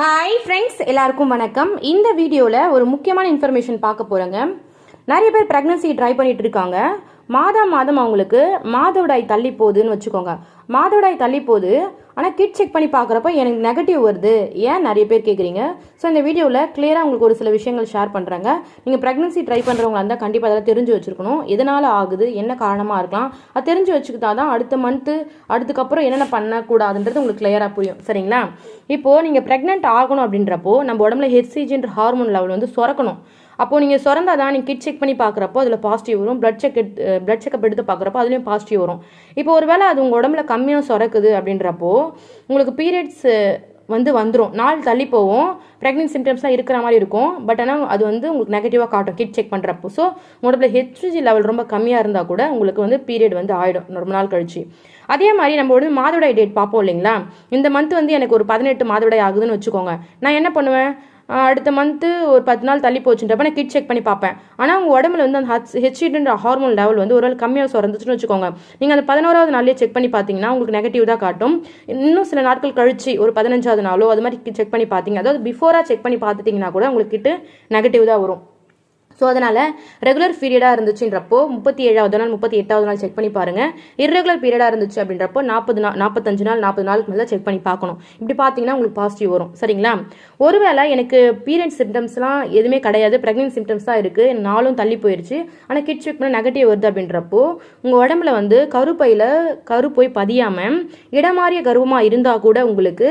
Hi friends எல்லாருக்கும் வணக்கம். இந்த வீடியோவில் ஒரு முக்கியமான இன்ஃபர்மேஷன் பார்க்க போகிறேங்க நிறைய பேர் ப்ரெக்னன்சி ட்ரை பண்ணிட்டு இருக்காங்க. மாதம் மாதம் அவங்களுக்கு மாதவிடாய் தள்ளி போகுதுன்னு வச்சுக்கோங்க. மாதவிடாய் தள்ளி போகுது ஆனால் கிட் செக் பண்ணி பார்க்குறப்ப எனக்கு நெகட்டிவ் வருது. ஏன் நிறைய பேர் கேட்குறீங்க ஸோ இந்த வீடியோவில் கிளியராக உங்களுக்கு ஒரு சில விஷயங்கள் ஷேர் பண்ணுறாங்க நீங்கள் ப்ரெக்னன்சி ட்ரை பண்ணுறவங்களா இருந்தால் கண்டிப்பாக அதெல்லாம் தெரிஞ்சு வச்சுருக்கணும். எதனால் ஆகுது? என்ன காரணமாக இருக்கலாம்? அது தெரிஞ்சு வச்சுக்கிட்டா தான் அடுத்த மந்த்து அதுக்கப்புறம் என்னென்ன பண்ணக்கூடாதுன்றது உங்களுக்கு கிளியராக புரியும். சரிங்களா? இப்போது நீங்கள் ப்ரெக்னென்ட் ஆகணும் அப்படின்றப்போ நம்ம உடம்புல ஹெச்சிஜின்ற ஹார்மோன் லெவல் வந்து சுரக்கணும். அப்போது நீங்கள் சுரந்தா தான் நீங்கள் கிட் செக் பண்ணி பார்க்குறப்போ அதில் பாசிட்டிவ் வரும். ப்ளட் செக் எடுத்து ப்ளட் செக்அப் எடுத்து பார்க்குறப்போ அதுலேயும் பாசிட்டிவ் வரும். இப்போ ஒரு வேளை அது உங்கள் உடம்புல கம்மியாக சுரக்குது அப்படின்றப்போ உங்களுக்கு பீரியட்ஸ் வந்து வந்துடும் நாள் தள்ளி போகும். ப்ரெக்னென்ட் சிம்டம்ஸ்லாம் இருக்கிற மாதிரி இருக்கும். பட் ஆனால் அது வந்து உங்களுக்கு நெகட்டிவாக காட்டும் கிட் செக் பண்ணுறப்போ ஸோ உடம்புல ஹெச்ஜி லெவல் ரொம்ப கம்மியாக இருந்தால் கூட உங்களுக்கு வந்து பீரியட் வந்து ஆகிடும் ரொம்ப நாள் கழிச்சு. அதே மாதிரி நம்ம வந்து மாதவிடாய் டேட் பார்ப்போம் இல்லைங்களா? இந்த மந்த் வந்து எனக்கு ஒரு பதினெட்டு மாதவிடாய் ஆகுதுன்னு வச்சுக்கோங்க. நான் என்ன பண்ணுவேன்? அடுத்த மந்த்து ஒரு பத்து நாள் தள்ளி போச்சுன்றப்ப நான் கிட் செக் பண்ணி பார்ப்பேன். ஆனால் உங்கள் உடம்புல வந்து அந்த ஹச் ஹெச்இன்ற ஹார்மோன் லெவல் வந்து ஒரு கம்மியாக சுரந்துச்சுன்னு வச்சுக்கோங்க. நீங்கள் அந்த பதினோராவது நாளே செக் பண்ணி பார்த்தீங்கன்னா உங்களுக்கு நெகட்டிவ் தான் காட்டும். இன்னும் சில நாட்கள் கழிச்சு ஒரு பதினஞ்சாவது நாளோ அது மாதிரி செக் பண்ணி பார்த்தீங்க. அதாவது பிஃபோராக செக் பண்ணி பார்த்துட்டிங்கன்னா கூட உங்களுக்கு கிட்ட நெகட்டிவ் தான் வரும். ஸோ அதனால் ரெகுலர் பீரியடாக இருந்துச்சுன்றப்போ முப்பத்தி ஏழாவது நாள் முப்பத்தி எட்டாவது நாள் செக் பண்ணி பாருங்கள் இர்ரெகுலர் பீரியடாக இருந்துச்சு அப்படின்றப்போ நாற்பது நாள் நாற்பத்தஞ்சு நாள் நாற்பது நாளுக்கு மேலே செக் பண்ணி பார்க்கணும். இப்படி பார்த்தீங்கன்னா உங்களுக்கு பாசிட்டிவ் வரும். சரிங்களா? ஒருவேளை எனக்கு பீரியட் சிம்டம்ஸ்லாம் எதுவுமே கிடையாது. ப்ரெக்னென்ட் சிம்டம்ஸ் தான் இருக்குது நாளும் தள்ளி போயிடுச்சு ஆனால் கிட் செக் பண்ண நெகட்டிவ் வருது அப்படின்றப்போ உங்கள் உடம்புல வந்து கருப்பையில் கரு போய் பதியாமல் இடமாறிய கருவமாக இருந்தால் கூட உங்களுக்கு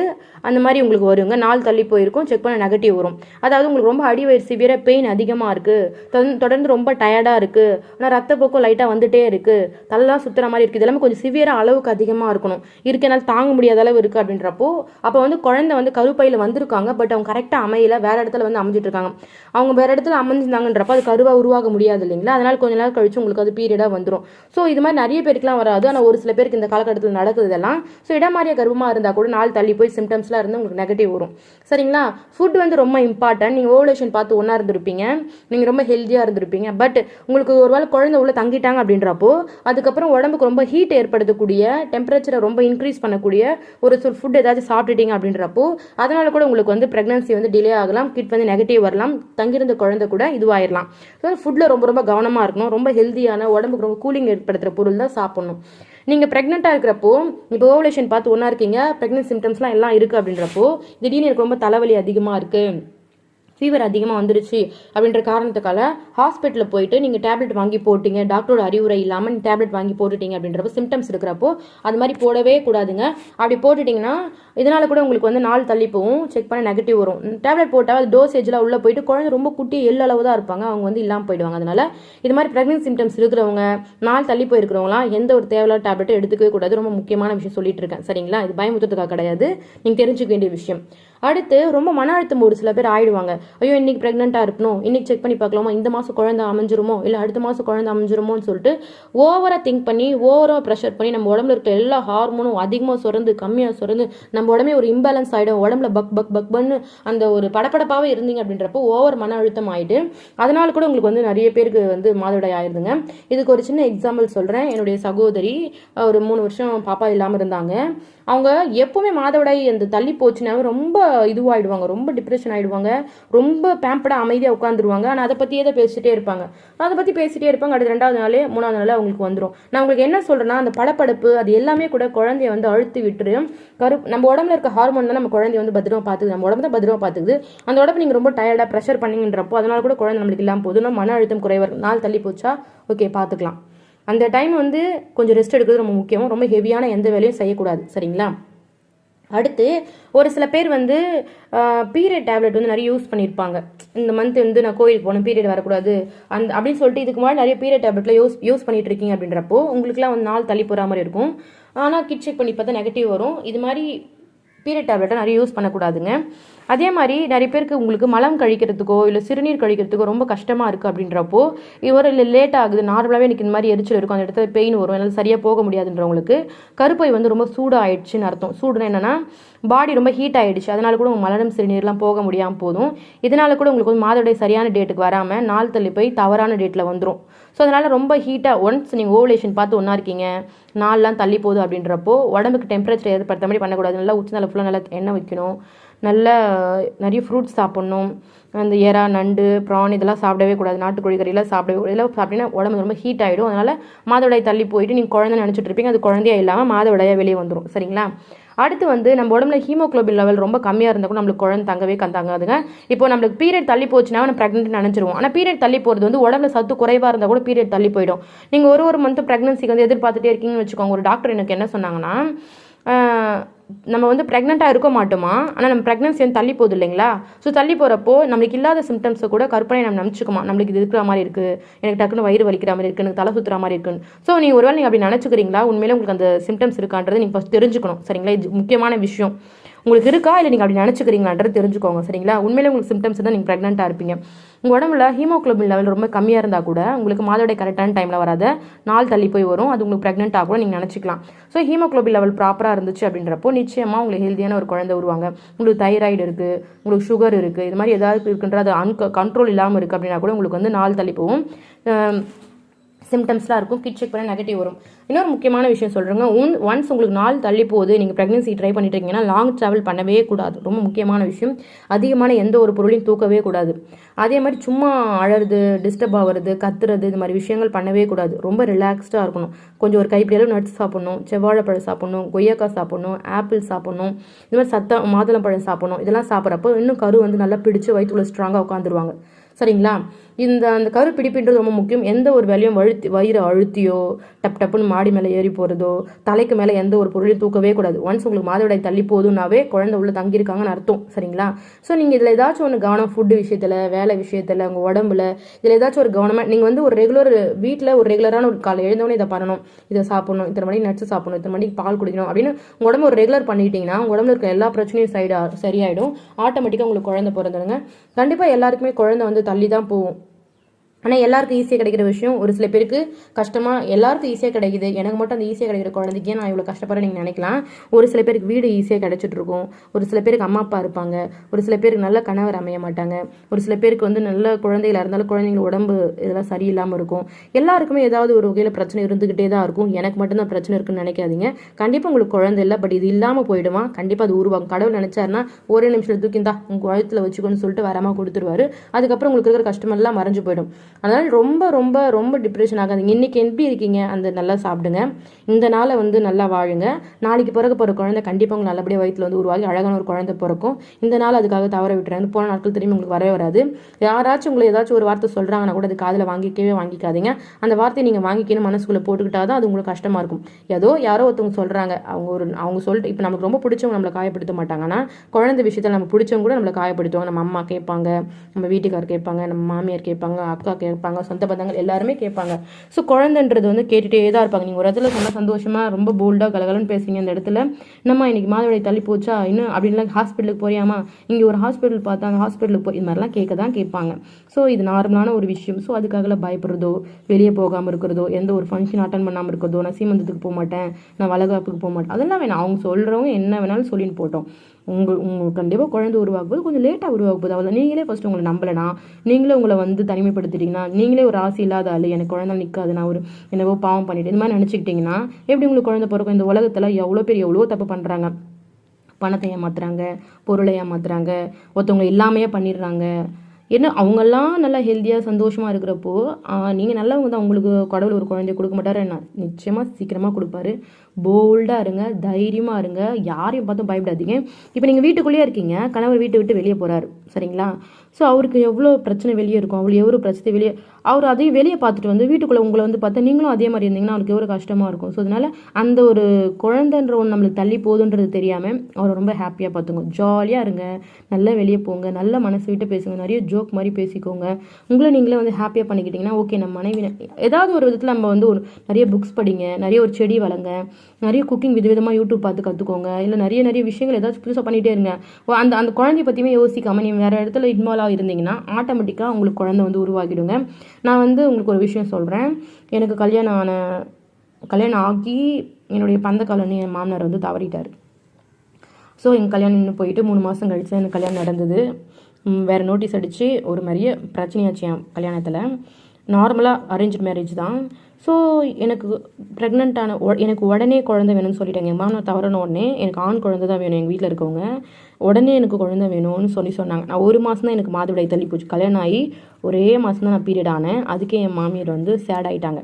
அந்த மாதிரி உங்களுக்கு வருங்க. நாள் தள்ளி போயிருக்கும். செக் பண்ண நெகட்டிவ் வரும். அதாவது உங்களுக்கு ரொம்ப அடி வயிறு சிவியராக பெயின் அதிகமாக இருக்குது தொடர்ந்து ரொம்ப டயர்டாக இருக்குது ஆனால் ரத்தப்போக்கம் லைட்டாக வந்துட்டே இருக்குது தலைலாம் சுற்றுற மாதிரி இருக்குது இதெல்லாமே கொஞ்சம் சிவியராக அளவுக்கு அதிகமாக இருக்கணும். இருக்கனால தாங்க முடியாத அளவு இருக்குது அப்படின்றப்போ அப்போ வந்து குழந்தை வந்து கருப்பையில் வந்திருக்காங்க. பட் அவங்க கரெக்டாக அமையல. வேறு இடத்துல வந்து அமைஞ்சிட்டு இருக்காங்க அவங்க வேற இடத்துல அமைஞ்சிருந்தாங்கன்றப்போ அது கருவாக உருவாக முடியாது இல்லைங்களா? அதனால் கொஞ்ச நாள் கழிச்சு உங்களுக்கு அது பீரியடாக வந்துடும் ஸோ இது மாதிரி நிறைய பேருக்குலாம் வராது. ஆனால் ஒரு சில பேருக்கு இந்த காலகட்டத்தில் நடக்குது இதெல்லாம். ஸோ இடமாறிய கர்ப்பமாக இருந்தால் கூட நாள் தள்ளி போய் சிம்டம்ஸ்லாம் இருந்து உங்களுக்கு நெகட்டிவ் வரும். சரிங்களா? ஃபுட் வந்து ரொம்ப இம்பார்ட்டன்ட் நீங்கள் ஓவலேஷன் பார்த்து ஒன்றா இருந்திருப்பீங்க. நீங்கள் ரொம்ப ஹெல்த்தியாக இருந்திருப்பீங்க. பட் உங்களுக்கு ஒரு வேளை குழந்தை உள்ள தங்கிட்டாங்க அப்படின்றப்போ அதுக்கப்புறம் உடம்புக்கு ரொம்ப ஹீட் ஏற்படுத்தக்கூடிய டெம்பரேச்சரை ரொம்ப இன்க்ரீஸ் பண்ணக்கூடிய ஒரு சில ஃபுட் ஏதாச்சும் சாப்பிட்டுட்டீங்க அப்படின்றப்போ அதனால கூட உங்களுக்கு வந்து ப்ரெக்னன்சி வந்து டிலே ஆகலாம் கிட் வந்து நெகட்டிவ் வரலாம் தங்கியிருந்த குழந்தை கூட இதுவாயிடலாம் ஸோ ஃபுட்டில் ரொம்ப ரொம்ப கவனமாக இருக்கணும். ரொம்ப ஹெல்த்தியான உடம்புக்கு ரொம்ப கூலிங் ஏற்படுத்துகிற பொருள் தான் சாப்பிடணும். நீங்கள் ப்ரெக்னெண்ட்டாக இருக்கிறப்போ இப்போ ஓவலேஷன் பார்த்து ஒன்றா இருக்கீங்க ப்ரெக்னென்ட் சிம்டம்ஸ்லாம் எல்லாம் இருக்குது அப்படின்றப்போ திடீர்னு எனக்கு ரொம்ப தலைவலி அதிகமாக இருக்குது ஃபீவர் அதிகமாக வந்துருச்சு அப்படின்ற காரணத்துக்காக ஹாஸ்பிட்டலில் போயிட்டு நீங்கள் டேப்லெட் வாங்கி போட்டீங்க. டாக்டரோட அறிவுரை இல்லாமல் நீங்கள் டேப்லெட் வாங்கி போட்டுட்டீங்க அப்படின்றப்போ சிம்டம்ஸ் இருக்கிறப்போ அது மாதிரி போடவே கூடாதுங்க. அப்படி போட்டுட்டிங்கன்னா இதனால் கூட உங்களுக்கு வந்து நாள் தள்ளி போகும் செக் பண்ண நெகட்டிவ் வரும். டேப்லெட் போட்டால் அது டோசேஜில் உள்ளே போயிட்டு குழந்தை ரொம்ப குட்டி எள்ளு அளவு தான் இருப்பாங்க. அவங்க வந்து இல்லாமல் போயிடுவாங்க. அதனால இது மாதிரி ப்ரெக்னென்ட் சிம்டம்ஸ் இருக்கிறவங்க நாள் தள்ளி போயிருக்கிறவங்களாம் எந்த ஒரு தேவையில்லாத டேப்லெட்டும் எடுத்துக்கவே கூடாது. ரொம்ப முக்கியமான விஷயம் சொல்லிட்டு இருக்கேன். சரிங்களா? இது பயமுத்துறதுக்காக கிடையாது. நீங்கள் தெரிஞ்சுக்க வேண்டிய விஷயம். அடுத்து ரொம்ப மன அழுத்தம் ஒரு சில பேர் ஆயிடுவாங்க. ஐயோ இன்னைக்கு ப்ரெக்னெண்ட்டாக இருக்கணும். இன்னைக்கு செக் பண்ணி பார்க்கலாமா? இந்த மாதம் குழந்தை அமைஞ்சிருமோ? இல்லை அடுத்த மாதம் குழந்தை அமைஞ்சிருமோன்னு சொல்லிட்டு ஓவராக திங்க் பண்ணி ஓவராக ப்ரெஷர் பண்ணி நம்ம உடம்புல இருக்க எல்லா ஹார்மோனும் அதிகமாக சுரந்து கம்மியாக சுரந்து நம்ம உடம்பே ஒரு இம்பேலன்ஸ் ஆகிடும் உடம்புல பக் பக் பக் பண்ணு அந்த ஒரு படப்படப்பாகவே இருந்தீங்க அப்படின்றப்போ ஓவர் மன அழுத்தம் ஆயிட்டு அதனால கூட உங்களுக்கு வந்து நிறைய பேருக்கு வந்து மாதவிடாய் ஆயிருதுங்க. இதுக்கு ஒரு சின்ன எக்ஸாம்பிள் சொல்கிறேன் என்னுடைய சகோதரி ஒரு மூணு வருஷம் பாப்பா இல்லாமல் இருந்தாங்க. அவங்க எப்பவுமே மாதவிடாய் அந்த தள்ளி போச்சுனாவே ரொம்ப இதுவாகிடுவாங்க ரொம்ப டிப்ரெஷன் ஆகிடுவாங்க ரொம்ப பேம்படாக அமைதியாக உட்காந்துருவாங்க ஆனால் அதை பற்றியே தான் பேசிட்டே இருப்பாங்க. அதை பற்றி பேசிட்டே இருப்பாங்க அடுத்த ரெண்டாவது நாளே மூணாவது நாளே அவங்களுக்கு வந்துடும் நான் உங்களுக்கு என்ன சொல்கிறேன்னா அந்த படப்படப்பு அது எல்லாமே கூட குழந்தைய வந்து அழுத்து விட்டுரு. கரு நம்ம உடம்புல இருக்க ஹார்மோன் தான் நம்ம குழந்தைய வந்து பத்திரமா பார்த்துக்குது நம்ம உடம்பு தான் பத்திரமா பார்த்துக்குது அந்த உடம்பு நீங்கள் ரொம்ப டயர்டாக ப்ரெஷர் பண்ணிங்கன்றப்போ அதனால கூட குழந்தை நம்மளுக்கு இல்லாமல் போதும் மன அழுத்தம் குறைவர் நாள் தள்ளி போச்சா ஓகே பார்த்துக்கலாம் அந்த டைம் வந்து கொஞ்சம் ரெஸ்ட் எடுக்கிறது ரொம்ப முக்கியம். ரொம்ப ஹெவியான எந்த வேலையும் செய்யக்கூடாது. சரிங்களா? அடுத்து ஒரு சில பேர் வந்து பீரியட் டேப்லெட் வந்து நிறைய யூஸ் பண்ணியிருப்பாங்க இந்த மந்த் வந்து நான் கோயிலுக்கு போகணும் பீரியட் வரக்கூடாது. அந்த அப்படின்னு சொல்லிட்டு இதுக்கு முன்னாடி நிறைய பீரியட் டேப்லெட்லாம் யூஸ் யூஸ் பண்ணிட்டு இருக்கீங்க அப்படின்றப்போ உங்களுக்குலாம் வந்து நாள் தள்ளி போகிற மாதிரி இருக்கும். ஆனால் கிட் செக் பண்ணி பார்த்தா நெகட்டிவ் வரும். இது மாதிரி பீரியட் டேப்லெட்டை நிறைய யூஸ் பண்ணக்கூடாதுங்க. அதே மாதிரி நிறைய பேருக்கு உங்களுக்கு மலம் கழிக்கிறதுக்கோ இல்லை சிறுநீர் கழிக்கிறதுக்கோ ரொம்ப கஷ்டமாக இருக்குது அப்படின்றப்போ இவர் இல்லை லேட் ஆகுது நார்மலாகவே எனக்கு இந்த மாதிரி எரிச்சல் இருக்கும் அந்த இடத்துல பெயின் வரும் என்னால் சரியாக போக முடியாதுன்றவங்களுக்கு கருப்பை வந்து ரொம்ப சூடாகிடுச்சுன்னு அர்த்தம். சூடுனா என்னென்னா பாடி ரொம்ப ஹீட் ஆகிடுச்சு அதனால கூட உங்கள் மலரும் சிறுநீர்லாம் போக முடியாமல் போதும். இதனால கூட உங்களுக்கு வந்து மாதவிடைய சரியான டேட்டுக்கு வராமல் நாள் தள்ளி போய் தவறான டேட்டில் வந்துடும் ஸோ அதனால் ரொம்ப ஹீட்டாக ஒன்ஸ் நீங்கள் ஓவலேஷன் பார்த்து ஒன்றா இருக்கீங்க நாள்லாம் தள்ளி போகுது அப்படின்றப்போ உடம்புக்கு டெம்பரேச்சர் ஏற்படுத்த மாதிரி பண்ணக்கூடாது. நல்லா உச்ச நல்லா ஃபுல்லாக நல்லா எண்ணெய் வைக்கணும். நல்ல நிறைய ஃப்ரூட்ஸ் சாப்பிட்ணும். அந்த எறா நண்டு ப்ரான் இதெல்லாம் சாப்பிடவே கூடாது. நாட்டுக்கோழி கறியெல்லாம் சாப்பிடவே கூடாது. இதெல்லாம் சாப்பிட்டீங்கன்னா உடம்பு ரொம்ப ஹீட் ஆகிடும் அதனால் மாதவிடாய் தள்ளி போயிட்டு நீங்கள் குழந்தை நினச்சிட்டு இருப்பீங்க. அது குழந்தையா இல்லாமல் மாதவிடாயாக வெளியே வந்துடும் சரிங்களா? அடுத்து வந்து நம்ம உடம்புல ஹீமோக்ளோபின் லெவல் ரொம்ப கம்மியாக இருந்தால் கூட நம்மளுக்கு குழந்தை தங்கவே தங்காதுங்க. இப்போ நம்மளுக்கு பீரியட் தள்ளி போச்சுன்னா நம்ம ப்ரெக்னென்ட் நினச்சிருவோம். ஆனால் பீரியட் தள்ளி போகிறது வந்து உடம்புல சத்து குறைவாக இருந்தால் கூட பீரியட் தள்ளி போயிடும். நீங்கள் ஒரு ஒரு மந்த் ப்ரெக்னன்சிக்கு வந்து எதிர்பார்த்துட்டே இருக்கீங்கன்னு வச்சுக்கோங்க. ஒரு டாக்டர் எனக்கு என்ன சொன்னாங்கன்னா நம்ம வந்து ப்ரெக்னெண்ட்டாக இருக்க மாட்டோமா? ஆனால் நம்ம ப்ரெக்னன்சி வந்து தள்ளி போகுது இல்லைங்களா? ஸோ தள்ளி போகிறப்போ நம்மளுக்கு இல்லாத சிம்டம்ஸை கூட கற்பனை நம்ம நினச்சிக்குமா? நம்மளுக்கு இது இருக்கிற மாதிரி இருக்குது எனக்கு டக்குன்னு வயிறு வலிக்கிற மாதிரி இருக்குது எனக்கு தலை சுற்றுற மாதிரி இருக்குன்னு. ஸோ நீங்கள் ஒருவேளை நீங்கள் அப்படி நினச்சிக்கிறீங்களா? உண்மையிலே உங்களுக்கு அந்த சிம்டம்ஸ் இருக்கான்றது நீங்கள் ஃபஸ்ட் தெரிஞ்சுக்கணும். சரிங்களா? இது முக்கியமான விஷயம். உங்களுக்கு இருக்கா? இல்லை நீங்கள் அப்படி நினச்சிக்கிறீங்களான்றது தெரிஞ்சுக்கோங்க சரிங்களா? உண்மையிலே உங்களுக்கு சிம்டம்ஸ் தான் நீங்கள் ப்ரெக்னெண்ட்டாக இருப்பீங்க. உங்கள் உடம்புல ஹீமோக்ளோபின் லெவல் ரொம்ப கம்மியாக இருந்தால் கூட உங்களுக்கு மாதவிடாய் கரெக்டான டைமில் வராத நாள் தள்ளி போய் வரும். அது உங்களுக்கு ப்ரெக்னெண்ட்டாக கூட நீங்கள் நினச்சிக்கலாம். ஸோ ஹீமோக்ளோபின் லெவல் ப்ராப்பராக இருந்துச்சு அப்படின்றப்போ நிச்சயமாக உங்களுக்கு ஹெல்த்தியான ஒரு குழந்தை வருவாங்க உங்களுக்கு தைராய்டு இருக்குது உங்களுக்கு சுகர் இருக்குது இது மாதிரி ஏதாவது இருக்குன்றது அன் கண்ட்ரோல் இல்லாமல் இருக்குது அப்படின்னா கூட உங்களுக்கு வந்து நாள் தள்ளி போகும். சிம்டம்ஸ்லாம் இருக்கும். கிட் செக் பண்ண நெகட்டிவ் வரும். இன்னொரு முக்கியமான விஷயம் சொல்கிறேங்க உன் ஒன்ஸ் உங்களுக்கு நாள் தள்ளி போகுது நீங்கள் ப்ரெக்னன்சி ட்ரை பண்ணிட்டு இருக்கீங்கன்னா லாங் ட்ராவல் பண்ணவே கூடாது. ரொம்ப முக்கியமான விஷயம். அதிகமான எந்த ஒரு பொருளையும் தூக்கவே கூடாது. அதே மாதிரி சும்மா அழறது டிஸ்டர்ப் ஆகுறது கத்துறது இது மாதிரி விஷயங்கள் பண்ணவே கூடாது. ரொம்ப ரிலாக்ஸ்டாக இருக்கணும். கொஞ்சம் ஒரு கைப்பிடி அளவு நட்ஸ் சாப்பிடணும் செவ்வாழைப்பழம் சாப்பிடணும் கொய்யாக்காய் சாப்பிடணும் ஆப்பிள் சாப்பிடணும் இது மாதிரி சத்தா மாதுளம்பழம் சாப்பிடணும். இதெல்லாம் சாப்பிட்றப்போ இன்னும் கரு வந்து நல்லா பிடிச்சு வயிற்றுல ஸ்ட்ராங்காக உட்காந்துருவாங்க சரிங்களா? இந்த அந்த கரு பிடிப்புன்றது ரொம்ப முக்கியம். எந்த ஒரு வேலையும் வழுத்தி வயிறு அழுத்தியோ டப் டப்புன்னு மாடி மேலே ஏறி போகிறதோ தலைக்கு மேலே எந்த ஒரு பொருளையும் தூக்கவே கூடாது. ஒன்ஸ் உங்களுக்கு மாதவிடாய் தள்ளி போதும்னாவே குழந்தை உள்ள தங்கியிருக்காங்கன்னு அர்த்தம். சரிங்களா? ஸோ நீங்கள் இதில் ஏதாச்சும் ஒன்று கவனம் ஃபுட்டு விஷயத்தில் வேலை விஷயத்தில் உங்கள் உடம்புல இதில் ஏதாச்சும் ஒரு கவனமாக நீங்கள் வந்து ஒரு ரெகுலர் வீட்டில் ஒரு ரெகுலரான ஒரு காலை எழுந்தவொடனே இதை பண்ணணும். இதை சாப்பிடணும் இத்தனை மணிக்கு நட்ஸ் சாப்பிடணும் இத்தனை மணிக்கு பால் குடிக்கணும் அப்படின்னு உங்கள் உடம்பு ஒரு ரெகுலர் பண்ணிட்டீங்கன்னா உங்கள் உடம்புல இருக்க எல்லா பிரச்சனையும் சைடாக சரியாயிடும். ஆட்டோமேட்டிக்காக உங்களுக்கு குழந்தை பிறந்துடுங்க. கண்டிப்பாக எல்லாருக்குமே குழந்தை வந்து தள்ளி தான் போகும். ஆனால் எல்லாருக்கும் ஈஸியாக கிடைக்கிற விஷயம் ஒரு சில பேருக்கு கஷ்டமாக எல்லாருக்கும் ஈஸியாக கிடைக்குது. எனக்கு மட்டும் அந்த ஈஸியாக கிடைக்கிற குழந்தைக்கே நான் இவ்வளோ கஷ்டப்படுறேன் நீங்கள் நினைக்கலாம். ஒரு சில பேருக்கு வீடு ஈஸியாக கிடைச்சிட்டுருக்கும் ஒரு சில பேருக்கு அம்மா அப்பா இருப்பாங்க. ஒரு சில பேருக்கு நல்ல கணவர் அமைய மாட்டாங்க. ஒரு சில பேருக்கு வந்து நல்ல குழந்தைகளாக இருந்தாலும் குழந்தைங்க உடம்பு இதெல்லாம் சரியில்லாமல் இருக்கும். எல்லாருக்குமே ஏதாவது ஒரு வகையில் பிரச்சனை இருந்துக்கிட்டே தான் இருக்கும். எனக்கு மட்டும்தான் பிரச்சனை இருக்குன்னு நினைக்காதீங்க. கண்டிப்பாக உங்களுக்கு குழந்தை இல்லை பட் இது இல்லாமல் போயிடுமா? கண்டிப்பாக அது உருவாகும். கடவுள் நினச்சாருன்னா ஒரே நிமிஷத்தில் தூக்கிந்தா உங்கள் கழுத்தில் வச்சுக்கோன்னு சொல்லிட்டு வரமாக கொடுத்துருவாரு. அதுக்கப்புறம் உங்களுக்கு இருக்கிற கஷ்டமெல்லாம் மறைஞ்சு போயிடும். அதனால் ரொம்ப ரொம்ப ரொம்ப டிப்ரெஷன் ஆகாதீங்க. இன்றைக்கி எப்படி இருக்கீங்க? அந்த நல்லா சாப்பிடுங்க. இந்த நாளை வந்து நல்லா வாழுங்க. நாளைக்கு பிறகு போகிற குழந்தை கண்டிப்பாக உங்களுக்கு நல்லபடியாக வயிற்றில் வந்து உருவாகி அழகான ஒரு குழந்தை பிறக்கும். இந்த நாள் அதுக்காக தவற விட்டுறாங்க போன நாட்கள் திரும்பி உங்களுக்கு வரவே வராது. யாராச்சும் உங்களை ஏதாச்சும் ஒரு வார்த்தை சொல்கிறாங்கன்னா கூட அது காதில் வாங்கிக்கவே வாங்கிக்காதீங்க. அந்த வார்த்தையை நீங்கள் வாங்கிக்கணும் மனசுக்குள்ளே போட்டுக்கிட்டா தான் அது உங்களுக்கு கஷ்டமாக இருக்கும். ஏதோ யாரோ ஒருத்தவங்க சொல்கிறாங்க அவங்க ஒரு அவங்க சொல்லிட்டு இப்போ நமக்கு ரொம்ப பிடிச்சவங்க நம்மளை காயப்படுத்த மாட்டாங்கன்னா குழந்தை விஷயத்தில் நம்ம பிடிச்சவங்க கூட நம்மளை காயப்படுத்துவாங்க. நம்ம அம்மா கேட்பாங்க நம்ம வீட்டுக்கார் கேட்பாங்க நம்ம மாமியார் கேட்பாங்க அக்கா கேட்பாங்க சொந்த பந்தங்கள் எல்லாருமே கேட்பாங்க. ஸோ குழந்தைன்றது வந்து கேட்டுகிட்டே தான் இருப்பாங்க. நீங்கள் ஒரு இடத்துல சொன்னால் சந்தோஷமாக ரொம்ப போல்டாக கலகலன்னு பேசுங்க அந்த இடத்துல. நம்ம இன்னைக்கு மாதவிடை தள்ளி போச்சா? இன்னும் அப்படின்லாம் ஹாஸ்பிட்டலுக்கு போறியாமா இங்கே ஒரு ஹாஸ்பிட்டல் பார்த்தா அந்த ஹாஸ்பிட்டலுக்கு போய் இது மாதிரிலாம் கேட்க தான் கேட்பாங்க. ஸோ இது நார்மலான ஒரு விஷயம். ஸோ அதுக்காக பயப்படுறதோ வெளியே போகாமல் இருக்கிறதோ எந்த ஒரு ஃபங்க்ஷன் அட்டன் பண்ணாமல் இருக்கிறதோ நான் சீமந்தத்துக்கு போக மாட்டேன் நான் வளகாப்புக்கு போக மாட்டேன் அதெல்லாம் வேணாம். அவங்க சொல்கிறவங்க என்ன வேணாலும் சொல்லின்னு போட்டோம். உங்கள் உங்களுக்கு கண்டிப்பாக குழந்தை உருவாகும்போது கொஞ்சம் லேட்டாக உருவாகும் போது அவ்வளோ நீங்களே ஃபஸ்ட்டு உங்களை நம்பலைனா நீங்களே உங்களை வந்து தனிமைப்படுத்திட்டீங்கன்னா நீங்களே ஒரு ஆசை இல்லாத ஆள் எனக்கு குழந்தை நிற்காது நான் ஒரு என்னவோ பாவம் பண்ணிட்டு இந்த மாதிரி நினச்சிக்கிட்டிங்கன்னா எப்படி உங்களுக்கு குழந்தை பிறக்கும்? இந்த உலகத்தில் எவ்வளோ பேர் எவ்வளோ தப்பு பண்ணுறாங்க பணத்தை ஏமாத்துறாங்க பொருளை ஏமாத்துறாங்க ஒருத்தவங்க இல்லாமையே பண்ணிடுறாங்க. என்ன அவங்கெல்லாம் நல்லா ஹெல்த்தியாக சந்தோஷமாக இருக்கிறப்போ நீங்கள் நல்லவங்க தான் உங்களுக்கு கடவுள் ஒரு குழந்தைய கொடுக்க மாட்டார் என்ன? நிச்சயமாக சீக்கிரமாக கொடுப்பாரு. போல்டாக இருங்க தைரியமாக இருங்க. யாரையும் பார்த்தும் பயப்படாதீங்க. இப்போ நீங்கள் வீட்டுக்குள்ளேயே இருக்கீங்க. கணவர் வீட்டை விட்டு வெளியே போகிறாரு சரிங்களா? ஸோ அவருக்கு எவ்வளோ பிரச்சனை வெளியே இருக்கும்? அவளுக்கு எவ்வளோ பிரச்சனை வெளியே அவர் அதையும் வெளியே பார்த்துட்டு வந்து வீட்டுக்குள்ளே உங்களை வந்து பார்த்தா நீங்களும் அதே மாதிரி இருந்தீங்கன்னா அவருக்கு எவ்வளோ கஷ்டமாக இருக்கும். ஸோ அதனால அந்த ஒரு குழந்தைன்ற ஒன்று நம்மளுக்கு தள்ளி போகுதுன்றது தெரியாமல் அவரை ரொம்ப ஹாப்பியாக பார்த்துங்க ஜாலியாக இருங்க. நல்லா வெளியே போங்க. நல்ல மனசு விட்டு பேசுங்க. நிறைய ஜோக் மாதிரி பேசிக்கோங்க. உங்களை நீங்களே வந்து ஹாப்பியாக பண்ணிக்கிட்டிங்கன்னா ஓகே நம்ம மனைவி ஏதாவது ஒரு விதத்தில் நம்ம வந்து ஒரு நிறைய புக்ஸ் படிங்க. நிறைய ஒரு செடி வளங்க நிறைய குக்கிங் விதவிதமாக யூடியூப் பார்த்து கற்றுக்கோங்க இல்லை நிறைய நிறைய விஷயங்கள் ஏதாச்சும் புதுசாக பண்ணிகிட்டே இருங்க. ஓ, அந்த அந்த குழந்தைய பற்றியுமே யோசிக்காமல் நீங்கள் வேறு இடத்துல இன்வால்வ் இருந்தீங்கன்னா ஆட்டோமேட்டிக்காக உங்களுக்கு குழந்தை வந்து உருவாகிடுங்க. நான் வந்து உங்களுக்கு ஒரு விஷயம் சொல்கிறேன் எனக்கு கல்யாணம் ஆன கல்யாணம் ஆகி என்னுடைய பந்த காலனி என் மாமனார் வந்து தவறிட்டார். ஸோ எங்கள் கல்யாணம் இன்னும் போயிட்டு மூணு மாதம் கழிச்சு எனக்கு கல்யாணம் நடந்தது. வேறு நோட்டீஸ் அடித்து ஒரு மாதிரியே பிரச்சனையாச்சு என் கல்யாணத்தில். நார்மலாக அரேஞ்ச் மேரேஜ் தான். ஸோ எனக்கு ப்ரெக்னென்ட்டான எனக்கு உடனே குழந்தை வேணும்னு சொல்லிட்டாங்க எங்கள் மாமனார் தவறின உடனே எனக்கு ஆண் குழந்தை தான் வேணும் எங்கள் வீட்டில் இருக்கவங்க. உடனே எனக்கு குழந்தை வேணும்னு சொல்லி சொன்னாங்க. நான் ஒரு மாதம் தான் எனக்கு மாதவிடாய் தள்ளி போச்சு. கல்யாணம் ஆகி ஒரே மாதம் தான் நான் பீரியட் ஆனேன். அதுக்கே என் மாமியார் வந்து சேட் ஆகிட்டாங்க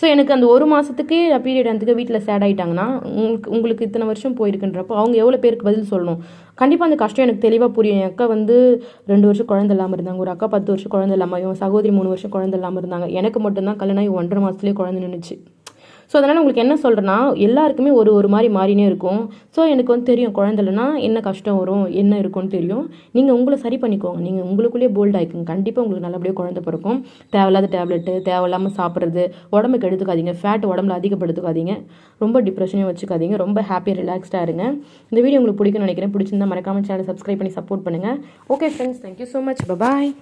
ஸோ எனக்கு அந்த ஒரு மாதத்துக்கே பீரியட் ஆனதுக்கு வீட்டில் சேட் ஆகிட்டாங்கன்னா உங்களுக்கு உங்களுக்கு இத்தனை வருஷம் போயிருக்குன்றப்போ அவங்க எவ்வளோ பேருக்கு பதில் சொல்லணும்? கண்டிப்பாக அந்த கஷ்டம் எனக்கு தெளிவாக புரியும். என் அக்கா வந்து ரெண்டு வருஷம் குழந்தை இல்லாமல் இருந்தாங்க. ஒரு அக்கா பத்து வருஷம் குழந்தை இல்லாமல் இவன் சகோதரி மூணு வருஷம் குழந்தை இல்லாமல் இருந்தாங்க. எனக்கு மட்டும்தான் கல்யாணம் ஆகி ஒன்றரை மாதத்துலேயே குழந்தை நின்றுச்சு ஸோ அதனால் உங்களுக்கு என்ன சொல்கிறேன்னா எல்லாருக்குமே ஒரு ஒரு மாதிரி மாறினே இருக்கும். ஸோ எனக்கு வந்து தெரியும் குழந்தைலனா என்ன கஷ்டம் வரும் என்ன இருக்கும்னு தெரியும். நீங்கள் உங்களை சரி பண்ணிக்கோங்க. நீங்கள் உங்களுக்குள்ளேயே போல்ட் ஆகிக்குங்க கண்டிப்பாக உங்களுக்கு நல்லபடியாக குழந்தை பிறக்கும். தேவையில்லாத டேப்லெட்டு தேவையில்லாமல் சாப்பிட்றது உடம்புக்கு எடுத்துக்காதீங்க. ஃபேட் உடம்புல அதிகப்படுத்துக்காதீங்க. ரொம்ப டிப்ரெஷனையும் வச்சுக்காதீங்க. ரொம்ப ஹாப்பியாக ரிலாக்ஸ்டாக இருங்க. இந்த வீடியோ உங்களுக்கு பிடிக்கும்னு நினைக்கிறேன். பிடிச்சிருந்தா மறக்காமல் சேனல் சப்ஸ்கிரைப் பண்ணி சப்போர்ட் பண்ணுங்கள் okay friends thank you so much bye